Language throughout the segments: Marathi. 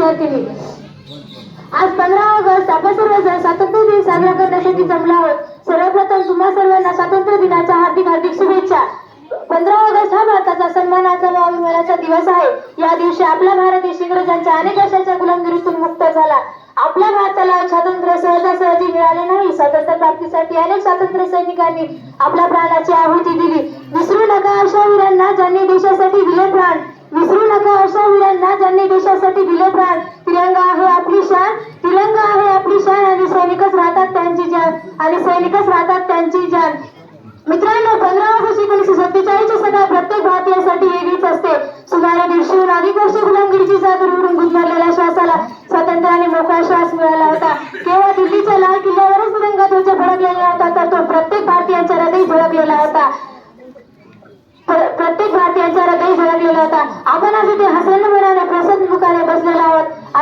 विद्यार्थिनी आज पंधरा ऑगस्ट आपण सर्वजण स्वातंत्र्य दिन साजरा करण्यासाठी जमला आहोत. सर्वप्रथम तुम्हा सर्वांना स्वातंत्र्य दिनाच्या हार्दिक हार्दिक शुभेच्छा. पंधरा ऑगस्ट हा भारताचा सन्मानाचा व अभिमानाचा दिवस आहे. या दिवशी आपला भारत देश इंग्रजांच्या अनेक वर्षांच्या गुलामगिरीतून मुक्त झाला. आपल्या भारताला स्वातंत्र्य सहजासहजी मिळाले नाही. स्वातंत्र्य प्राप्तीसाठी अनेक स्वातंत्र्य सैनिकांनी आपल्या प्राणाची आहुती दिली. विसरू नका अशा वीरांना ज्यांनी देशासाठी दिले प्राण अशा वीरांना ज्यांनी देशासाठी दिले प्राण तिरंगा आहे आपली शान तिरंगा आहे आपली शान आणि सैनिकच राहतात त्यांची जान आणि सैनिकच राहतात त्यांची जान. मित्रांनो पंधरा ऑगस्ट एकोणीसशे सत्तेचाळीसची सकाळ प्रत्येक भारतीयासाठी वेगळीच असते. सुमारे दीडशेहून अधिक वर्ष गुलामगिरीची चादर उडून गुदमरलेल्या श्वासाला स्वातंत्र्याने मोकळा श्वास मिळाला होता. केवळ दिल्लीच्या लाल किल्ल्यावरच तिरंगा ध्वज फडकलेला होता तर तो प्रत्येक भारतीयांच्या हृदय झळकलेला होता. प्रत्येक भारतीयांच्या हृदय झळक होता आपण आज इथे हसण्याने मनाने प्रसन्न मुखाने बसलेलो आहोत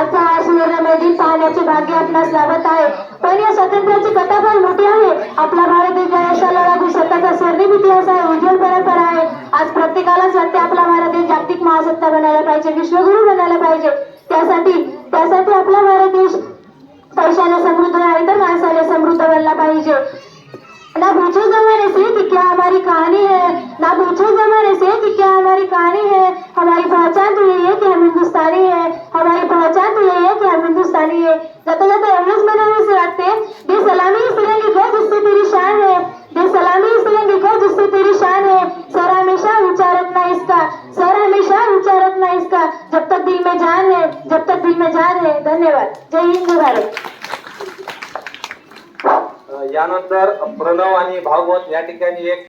आजचा दिन पाहण्याचे भाग्य आपणास लाभत आहे. पण या स्वातंत्र्याची कथा फार मोठी आहे. आपला भारत देश या यशाला लागू स्वतःचा स्वर्णिम इतिहास आहे उज्ज्वल परंपरा आहे. आज प्रत्येकालाच वाटते आपला भारत देश जागतिक महासत्ता बनायला पाहिजे विश्वगुरु बनायला पाहिजे. त्यासाठी त्यासाठी आपला भारत देश पैशाने समृद्ध आहे तर माणसाने समृद्ध बनला पाहिजे. ना पूछो जमाने से कि क्या हमारी कहानी है ना पूछो जमाने से कि क्या हमारी कहानी है हमारी पहचान तो यही है कि हम हिंदुस्तानी है हमारी पहचान तो यही है कि हम हिंदुस्तानी है जाता जाता एवढंच मला असं वाटते. दे सलामी इस तिरंगे को जिससे तेरी शान है. दे सलामी इस तिरंगे को जिससे तेरी शान है. सर हमेशा ऊंचा रखना इसका. सर हमेशा ऊंचा रखना इसका. जब तक दिल में जान है जब तक दिल में जान है. धन्यवाद. जय हिंद भारत. यानंतर प्रणव आणि भागवत या ठिकाणी एक